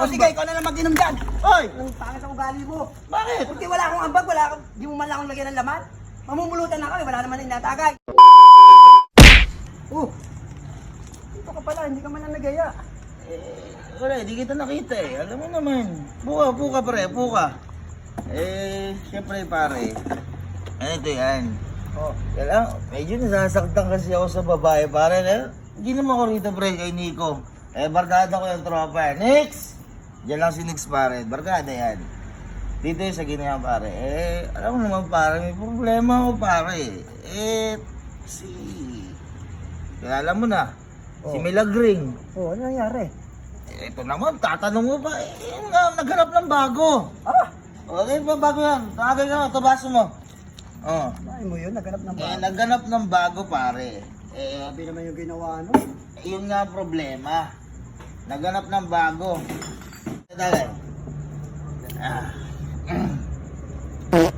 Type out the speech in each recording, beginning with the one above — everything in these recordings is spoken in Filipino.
O sige, ikaw na lang mag-inom dyan. Oy! Ang pangit ang ugali mo. Bakit? Kunti wala akong ambag, wala akong, di mo man lang akong lagyan ng laman. Mamumulutan na kami, wala naman na inatagay. Oh, dito ka pala, hindi ka man lang nagaya. Eh, wala, di kita nakita eh. Alam mo naman. Puka, puka pre, puka. Eh, syempre pare. Ano ito yan? Oh, Kailang, medyo nasasaktan kasi ako sa babae pare. Eh, hindi naman ako rito pre kay Nico. Eh, barkada ko yung tropa. Nix! Diyan lang si Nix pare. Barkada yan. Dito sa ginawa pare. Eh, alam mo naman pare, may problema ako pare. Eh, si... Kilala mo na. Si Oh. Milagring. oh, ano nangyari? Eh, ito naman, tatanong mo ba? Eh, yun nga, naghanap ng bago. Ah, Okay pa bago yan. Tagay ka, tabaso mo. Oh. ay mo yun, naghanap ng Eh, bago. naghanap ng bago, pare. Eh, Sabi naman yung ginawa, no? yun nga problema. Naghanap ng bago. Tagay. Ah.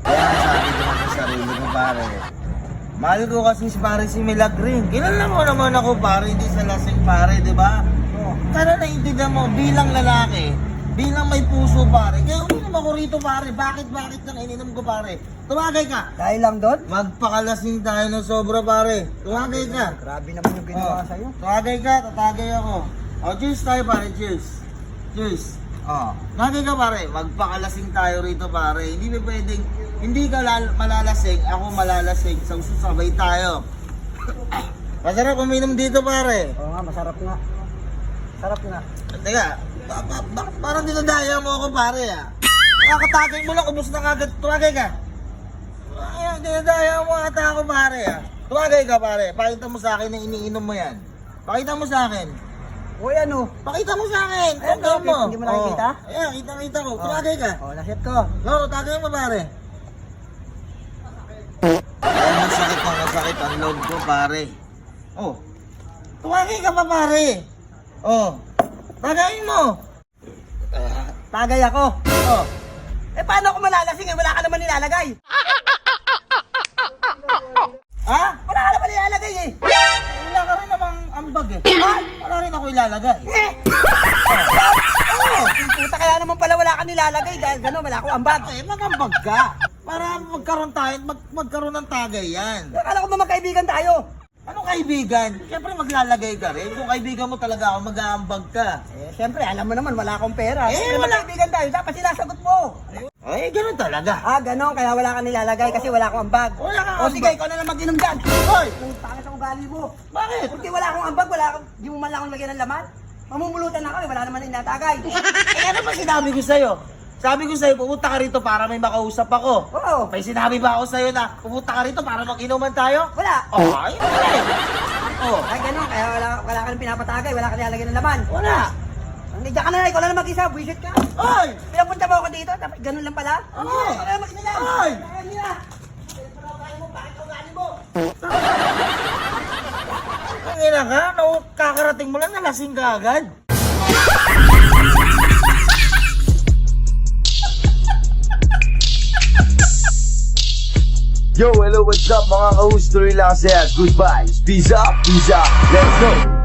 Kaya sabi ko sa sarili ko, pare. Mahal ko kasi si pare si Milagring. Kilala mo naman ako, pare. Hindi sa lasing, pare, di ba? Oh, Sana naiintindihan mo, bilang lalaki, bilang may puso pare, kaya uminom ako rito pare, bakit bakit nang ininom ko pare? Tumagay ka! dahil lang doon? Magpakalasing tayo ng sobra pare, tumagay ka! Grabe naman yung ginawa Oh, sa'yo. Tumagay ka, tatagay ako. O, cheers tayo pare, cheers. Cheers. O, tumagay ka pare, magpakalasing tayo rito pare, hindi ba pwedeng, hindi ka lal- malalasing, ako malalasing, so susabay tayo. Masarap uminom dito pare. Oo nga, masarap nga. Sarap nga. Teka, ba- ba- ba- parang dinadaya mo ako pare ah. Nakakatagay mo lang, ubos na kagad. Tumagay ka. Ay, dinadaya mo ata ako pare ah. Tumagay ka pare. Pakita mo sa akin na iniinom mo yan. Pakita mo sa akin. Uy, ano? Pakita mo sa akin. Ayan, Tingnan mo. hindi mo nakikita? Oh. Ayan, kita-kita ko. Tumagay ka. Oh, naset ko. No, tagay mo pare. Ayan, masakit na masakit ang loob ko pare. Oh. Tumagay ka pa pare. Oh. Tagayin mo. Tagay ako. oh. Eh, paano ako malalasing eh? Wala ka naman nilalagay. Ha? Wala ka naman nilalagay eh. Wala ka rin namang ambag eh. Ha? Wala rin ako ilalagay. Eh! Oo! Puta kaya naman pala wala ka nilalagay dahil gano'n, wala akong ambag. Eh, magambag ka. Para magkaroon tayo, mag, magkaroon ng tagay yan. Akala ko ba magkaibigan tayo? Anong kaibigan? Siyempre maglalagay ka rin. Kung kaibigan mo talaga ako, mag-aambag ka. Eh, siyempre, alam mo naman, wala akong pera. Eh, Eh, wala. magkaibigan tayo, dapat sinasagot mo. Ay, ganun talaga. Ah, gano'n, kaya wala ka nilalagay kasi wala akong ambag. Wala kang O sige, ikaw na lang mag-inom dyan. Hoy! Ang ugali mo. Bakit? Porque wala akong ambag, wala akong, di mo man lang akong lagyan ng laman. Mamumulutan na kami, wala naman na inatagay. Eh, ano ba sinabi ko sa'yo? Sabi ko sa'yo, pumunta ka rito para may makausap ako. Oo, May sinabi ba ako sa'yo na pumunta ka rito para mag-inuman tayo? wala. Oh, ay, wala eh. Oh, Ay, gano'n, kaya wala, wala ka nang pinapatagay, wala ka nilalagyan ng laman. wala. Hindi ka na, ikaw na lang mag-isa, buwisit ka. Oy! Pinapunta mo ako dito, dapat ganun lang pala. Oo. Ikaw na lang mag-isa yan. Ay! Kaya nila. Bakit ang ugali mo? Ina ka, no, kakarating mo lang, nalasing ka agad. Yo, hello, what's up mga ka-host? Tuloy lang at goodbye. Peace up, peace up. Let's go!